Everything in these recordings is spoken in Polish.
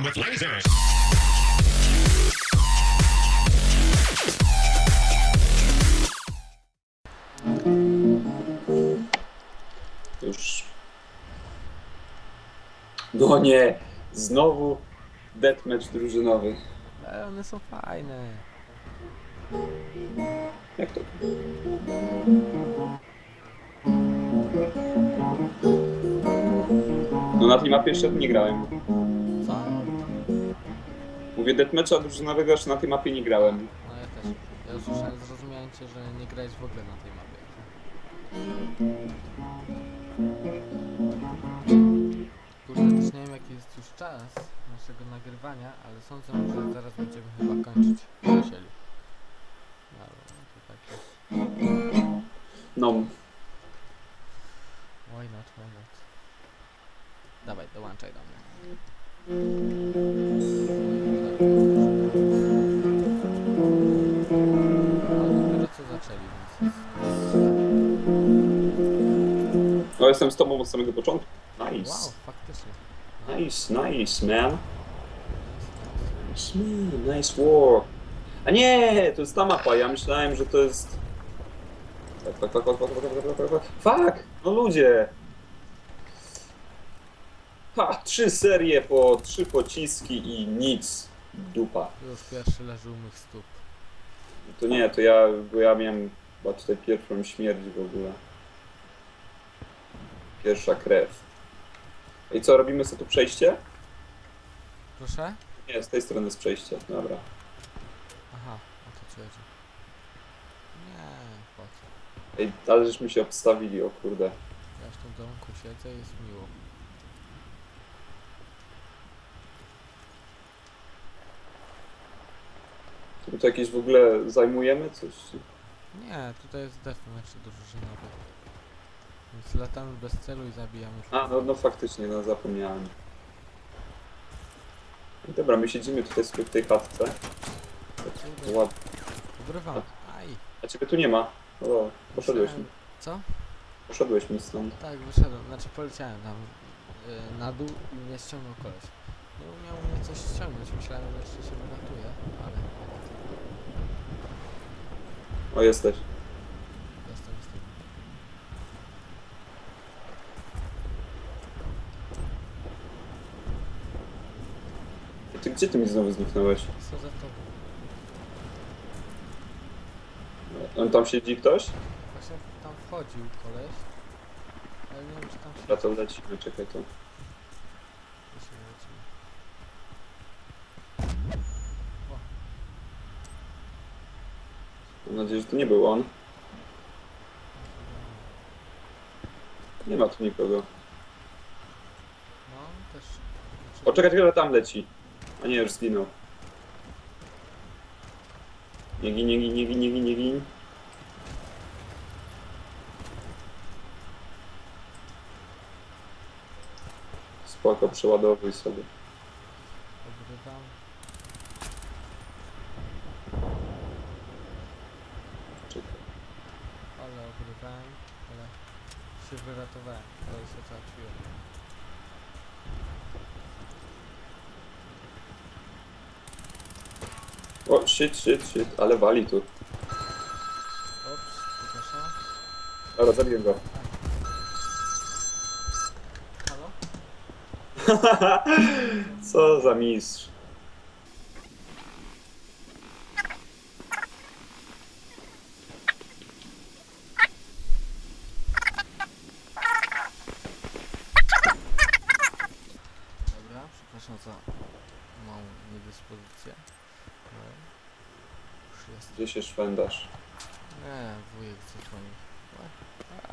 Time with lasers. Już. No nie, znowu deathmatch drużynowy. Ale one są fajne. Jak to? No na tej mapie jeszcze nie grałem. Mówię deathmatcha drużynowego, jeszcze na tej mapie nie grałem. No ja też. Ja usłyszałem, zrozumiałem cię, że nie grałeś w ogóle na tej mapie. Kurde, też nie wiem jaki jest już czas naszego nagrywania, ale sądzę, że zaraz będziemy chyba kończyć. Musieli. Dobra, no to tak jest. No, Why not, why not? Dawaj, dołączaj do mnie. No, jestem z tobą od samego początku. Nice. Wow, faktycznie. Nice, nice, man. Nice, man, nice war. A nie, to jest ta mapa, ja myślałem, że to jest... Fuck, fuck, fuck, fuck, fuck, fuck, fuck, fuck, fuck. Fuck! No ludzie! Ha, trzy serie po trzy pociski i nic. Dupa. Już pierwszy leży u mych stóp. To nie, to ja, bo ja miałem chyba tutaj pierwszą śmierć w ogóle. Pierwsza krew. I co, robimy sobie tu przejście? Proszę? Nie, z tej strony jest przejście, dobra. Aha, o to ci chodzi. Nie, po co? Ej, ale żeśmy się obstawili, o kurde. Ja w tym domku siedzę i jest miło. My tu jakieś w ogóle zajmujemy coś? Nie, tutaj jest deathmatch drużynowy. Więc latamy bez celu i zabijamy. A, no, no faktycznie, no zapomniałem. I dobra, my siedzimy tutaj sobie w tej chatce. Kurde. Obrywam. Aj. A ciebie tu nie ma. O, poszedłeś mi. Co? Poszedłeś mi stąd. Tak, wyszedłem. Znaczy poleciałem tam y, na dół i mnie ściągnął koleś. Nie umiał mnie coś ściągnąć. Myślałem, że jeszcze się wyratuje, ale O, jesteś. jestem, jestem. Ty gdzie ty mi znowu zniknąłeś? Co za to? On tam siedzi ktoś? Właśnie tam wchodził koleś. Ale nie wiem, czy tam się... Ja to lecimy, czekaj to. Lecimy, lecimy. Mam nadzieję, że to nie był on. Nie ma tu nikogo. No, też... Znaczy, O, czekaj, czekaj, tam leci. A nie, już zginął. Nie gin, nie gin, nie gin, nie gin, nie gin. Spoko, przeładowuj sobie. Obrywam. Czekaj. Ale obrywałem, ale się wyratowałem, ale się załatwiłem. O, shit, shit, shit, ale wali tu. Ops, przepraszam. Dobra, zabiję go. Halo? Co za mistrz. Dobra, przepraszam za małą niedyspozycję. No. Już szwędasz? Nie, wujek zadzwonił. A.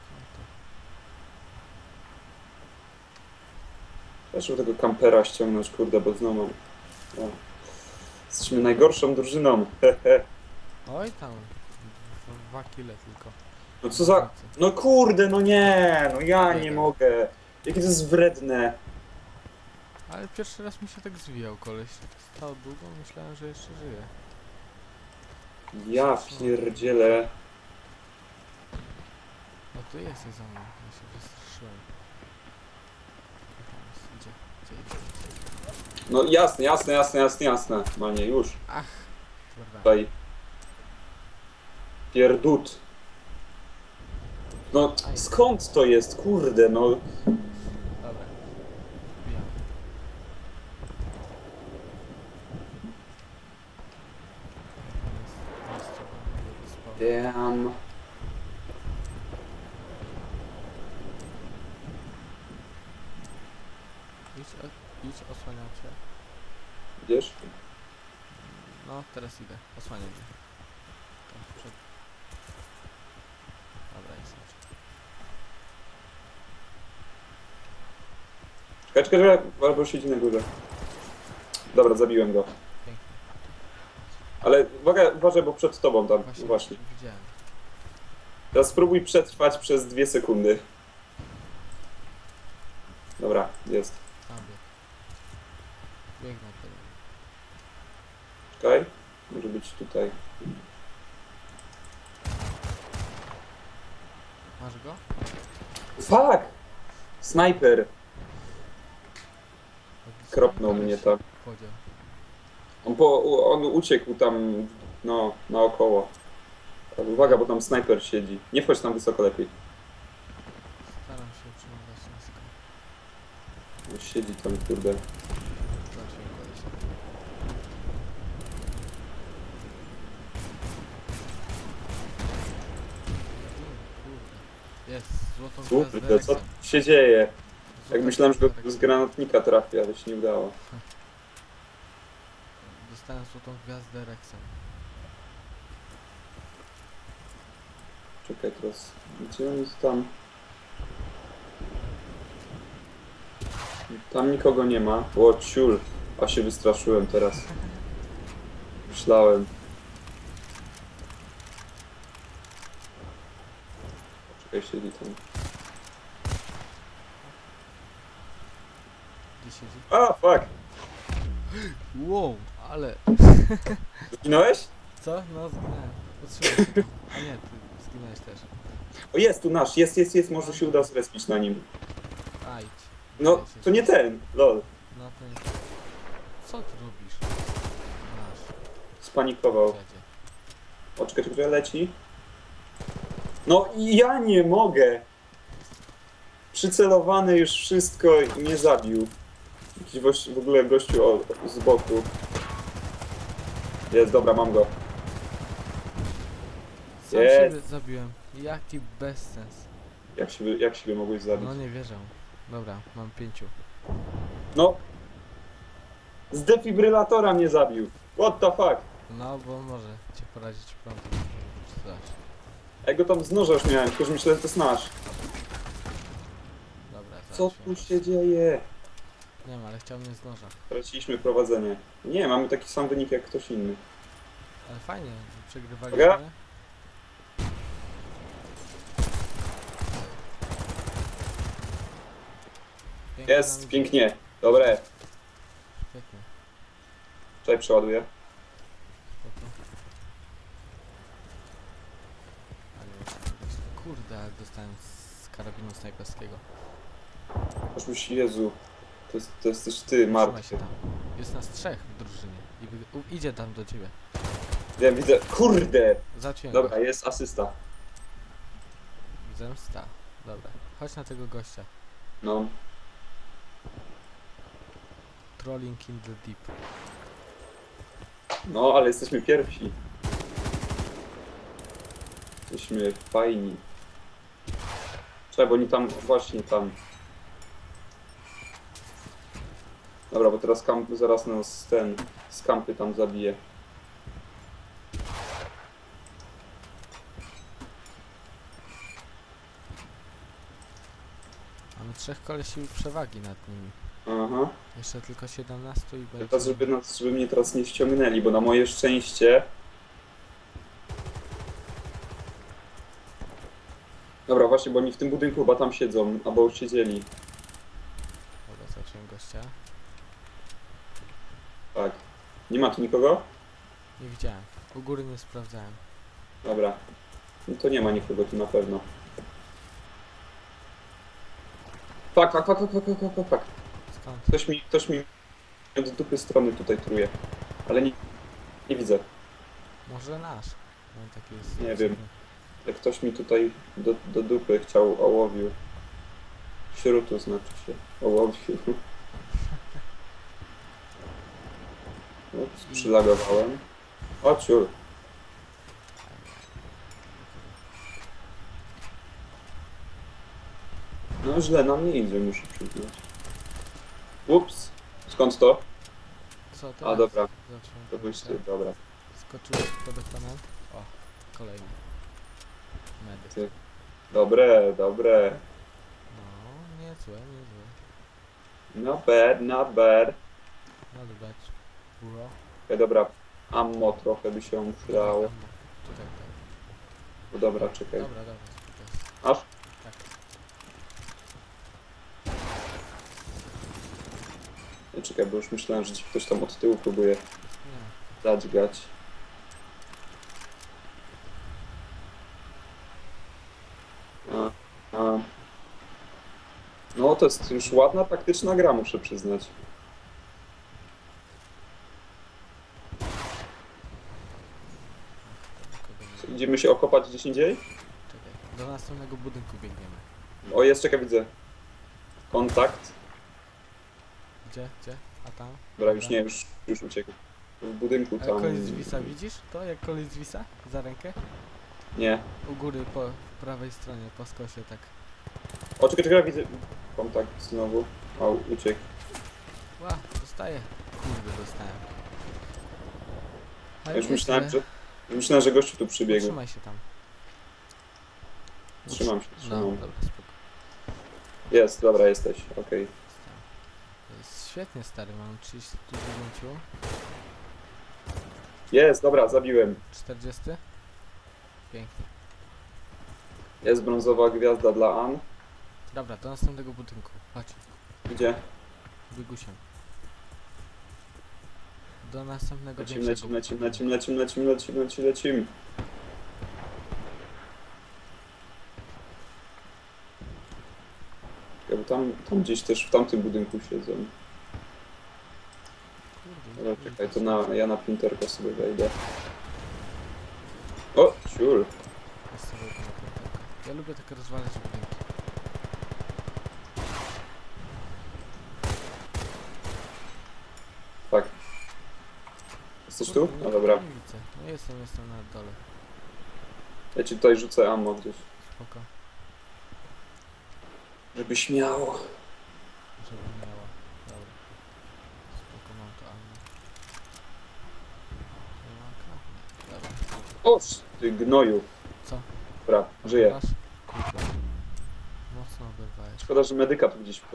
Skąd to? Też żeby tego kampera ściągnąć, kurde, bo znowu. O. Jesteśmy najgorszą drużyną. Oj tam, d- dwa kile tylko. No co za... No kurde, no nie, no ja nie mogę. Jakie to jest wredne. Ale pierwszy raz mi się tak zwijał koleś. Stał długo, myślałem, że jeszcze żyje. Ja pierdzielę. No tu jest za mną, ja się wystraszyłem. Tam jest, idzie. idzie, idzie, idzie. No jasne, jasne, jasne, jasne, jasne. Normalnie już. Ach, kurwa. Tutaj. Pierdut. No skąd to jest? Kurde, no. Dobra. Wbijam. Jest, jest trzeba, żeby Damn. Idź, o- idź, osłaniam cię. Wiesz? No, teraz idę. Osłaniam cię. Tam w. Dobra, jest dobrze. Czekaj, czekaj, czekaj, albo siedzi na górze. Dobra, zabiłem go. Ale uwaga, uważaj, bo przed tobą tam. Właśnie, Właśnie. widziałem. Teraz spróbuj przetrwać przez dwie sekundy. Dobra, jest. Tam bieg. Biegnę teraz. Czekaj. Może być tutaj. Masz go? Fuck! Snajper! Kropnął mnie tam. Podział. On, po, on uciekł tam, no, naokoło. Ale uwaga, bo tam snajper siedzi. Nie wchodź tam wysoko lepiej. Staram się utrzymywać nisko. Siedzi tam, kurde. Koleś. Kurde. Jest, złotą Kurde, gwiazdę co tu się dzieje? Jak myślałem, że gwiazda go z granatnika trafi, ale się nie udało. Dostałem złotą gwiazdę Rexem. Czekaj teraz. Gdzie on jest tam? Tam nikogo nie ma. O, ciul. A się wystraszyłem teraz. Myślałem. Czekaj, siedzi tam. Gdzie siedzi? A, fuck! Wow, ale... Zginąłeś? Co? No, zginąłem. A nie, ty zginąłeś też. O, jest tu nasz, jest, jest, jest, może się uda zrespić na nim. A, idź. No, idź. to nie ten, lol. No to nie... Co ty robisz? Masz, Spanikował. dziadzie. O, czekaj, czekaj, leci. No i ja nie mogę. Przycelowany już wszystko i nie zabił. Jakiś w ogóle gościu o, z boku. Jest, dobra, mam go. Sam Jest. siebie zabiłem. Jaki bezsens. Jak siebie, jak siebie mogłeś zabić? No nie wierzę. Dobra, mam pięciu. No. Z defibrylatora mnie zabił. What the fuck? No, bo może cię porazić prądem. Czy coś. Ja go tam z noża już miałem, tylko że myślę, że to jest nasz. Dobra, Co tu się dzieje? Nie wiem, ale chciał mnie z noża. Straciliśmy prowadzenie. Nie, mamy taki sam wynik jak ktoś inny. Ale fajnie, że przegrywaliśmy. Pięknie Jest, nam pięknie. Dobre. Pięknie. Czekaj, przeładuję. Spoko. Ale jest- Kurde, ale dostałem z karabinu snajperskiego. Aż musi, Jezu. To, jest, to jesteś ty, Trzymaj Mark. się tam. Jest nas trzech w drużynie. I wy- u, idzie tam do ciebie. Wiem, widzę. Kurde! Zaciąłem Dobra, jest asysta. Zemsta. Dobra. Chodź na tego gościa. No. Trolling in the deep. No, ale jesteśmy pierwsi. Jesteśmy fajni. Czekaj, bo oni tam, właśnie tam. Dobra, bo teraz kamp, zaraz nas ten, z kampy tam zabije. Mamy trzech kolesi przewagi nad nimi. Aha. Jeszcze tylko 17 i będzie... Teraz, żeby, nas, żeby mnie teraz nie ściągnęli, bo na moje szczęście... Dobra, właśnie, bo oni w tym budynku chyba tam siedzą, albo już siedzieli. Dobra, zacząłem gościa. Nie ma tu nikogo? Nie widziałem. U góry nie sprawdzałem. Dobra. No to nie ma nikogo tu na pewno. Fuck, fuck, fuck, fuck, fuck, fuck, fuck. Skąd? Ktoś mi, ktoś mi od dupy strony tutaj truje. Ale nie, nie widzę. Może nasz. On taki jest. Nie wiem. Jak ktoś mi tutaj do, do dupy chciał ołowiu. Śrutu znaczy się. Ołowiu. Ups, przylagowałem. O ciur. No źle nam nie idzie, muszę przyznać. Ups. Skąd to? Co to? A dobra, Zacząłem to byś ty, dobra. Skoczyłeś pod ekranem? O, kolejny. Medyk. Ty. Dobre, dobre. No, niezłe, niezłe. Not bad, not bad. Not bad. Dobra. Ammo trochę by się przydało. Tutaj, tak. No dobra, czekaj. Dobra, dobra. Aż? Tak. Nie, czekaj, bo już myślałem, że ci ktoś tam od tyłu próbuje Nie. dać gać. A, a. No to jest już ładna, taktyczna gra, muszę przyznać. To nikogo nie Co, ma. Idziemy się okopać gdzieś indziej? Czekaj. Do następnego budynku biegniemy. O, jest, czekaj, widzę. Kontakt. Gdzie? Gdzie? A tam? Dobra, już nie, już, już uciekł. W budynku A tam. z Wisa widzisz? To jak z Wisa? Za rękę? Nie. U góry po prawej stronie, po skosie, tak. O, czekaj, czekaj, widzę. Kontakt znowu. O, uciekł. Ła, dostaję. Kurde, dostałem. Ale Już myślałem, że, myślałem, że gościu tu przybiegł. Trzymaj się tam. Trzymam się, No, trzymam. dobra, spoko. Jest, dobra, jesteś, okej. Jest świetnie, stary, mam 39, Jest, dobra, zabiłem. 40. Pięknie. Jest brązowa gwiazda dla An. Dobra, do następnego budynku. Chodź, Gdzie? bygusiem. Do następnego Lecimy, większego lecimy, lecimy, budynku. lecimy, lecimy, lecimy, lecimy, lecimy, lecimy. Ja, bo tam, tam gdzieś też w tamtym budynku siedzą. Kurde, Dobra, czekaj, to na, ja na printerkę sobie wejdę. O, ciul. sobie. Ja lubię takie rozwalać budynki. Tak. Jesteś tu? No dobra. Nie widzę. No jestem, jestem na dole. Ja ci tutaj rzucę ammo gdzieś. Spoko. Żeby śmiało. Żeby miała. Dobra. Spoko, mam to ammo. Nie ma. Dobra. Oż, ty gnoju. Co? Dobra, żyję. Masz? Kurde. Mocno oberwałeś. Szkoda, że medyka tu gdzieś w,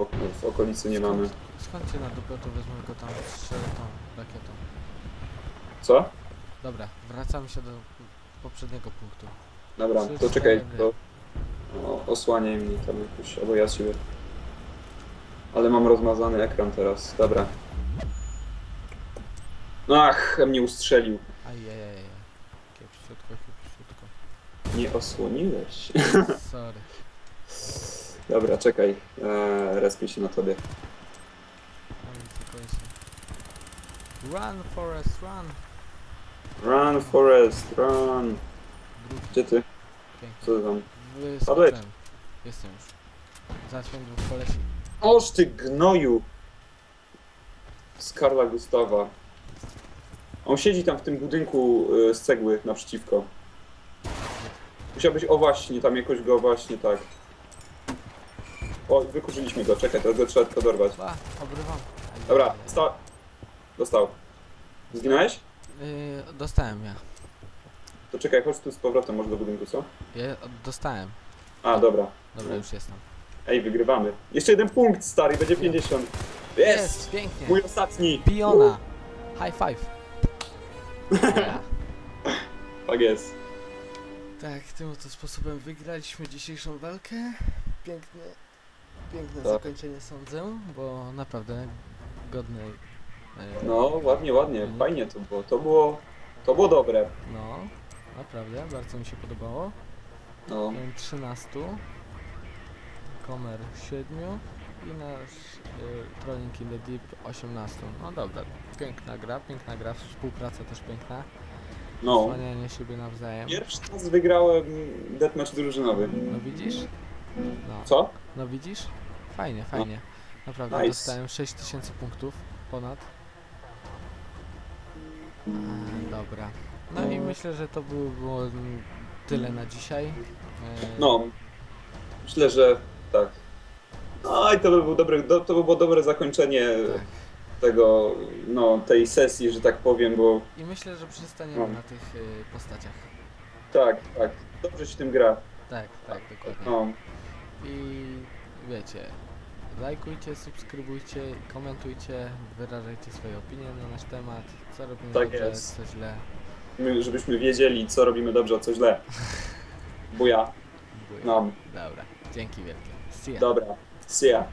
w okolicy nie mamy. Skąd cię na dupę, to wezmę go tam strzelę tą rakietą. Co? Dobra, wracamy się do poprzedniego punktu. Dobra, to czekaj, to o, osłaniaj mnie tam jakoś, albo ja siebie. Ale mam rozmazany ekran teraz, dobra. Ach, mnie ustrzelił. Ajajajaj. Kiepściutko, kiepściutko. Nie osłoniłeś. Sorry. Dobra, czekaj, eee, respię się na tobie. Mam tylko jeszcze. Run, Forest, run! Run, Forest, run. Gdzie ty? pięknie. Co ty tam? Wyskoczyłem. Jestem już. Załatwiłem dwóch kolesi. Oż ty gnoju! Z Karla Gustawa. On siedzi tam w tym budynku y, z cegły naprzeciwko. Musiałbyś, o właśnie, tam jakoś go właśnie tak. O, wykurzyliśmy go, czekaj, teraz go trzeba tylko dorwać. Obrywam. Dobra, sta... Dostał. Zginąłeś? Yy, dostałem ja. To czekaj, chodź tu z powrotem może do budynku, co? Ja od- dostałem. A, dobra. Dobra, już jestem. Ej, wygrywamy. Jeszcze jeden punkt, stary, będzie 50. Jest! pięknie. Mój ostatni! Piona. High five. Yeah. Tak jest. Tak, tym oto sposobem wygraliśmy dzisiejszą walkę. Piękne, piękne Tak. zakończenie sądzę, bo naprawdę godne. E, No, ładnie, ładnie, fajnie to było. To było, to było dobre. No, naprawdę, bardzo mi się podobało. No, Miałem 13, Komer 7 i nasz y, Trolling in the Deep 18. No dobra, piękna gra, piękna gra, współpraca też piękna, No. wspanianie siebie nawzajem. Pierwszy raz wygrałem deathmatch drużynowy. No widzisz? No, Co? no widzisz? Fajnie, fajnie. Naprawdę Nice. dostałem 6000 punktów ponad. E, dobra. No i myślę, że to było, było tyle na dzisiaj. E, No. Myślę, że tak. No i to by, był dobry, do, to by było dobre zakończenie tak. tego, no, tej sesji, że tak powiem, bo I myślę, że przystaniemy No. na tych y, postaciach. tak, tak, dobrze się tym gra. Tak, tak, dokładnie. No, I wiecie, lajkujcie, subskrybujcie, komentujcie, wyrażajcie swoje opinie na nasz temat, co robimy Tak dobrze, jest. co źle. my, żebyśmy wiedzieli, co robimy dobrze, a co źle. Buja. No, Dobra, dzięki wielkie. See ya. dobra. See ya.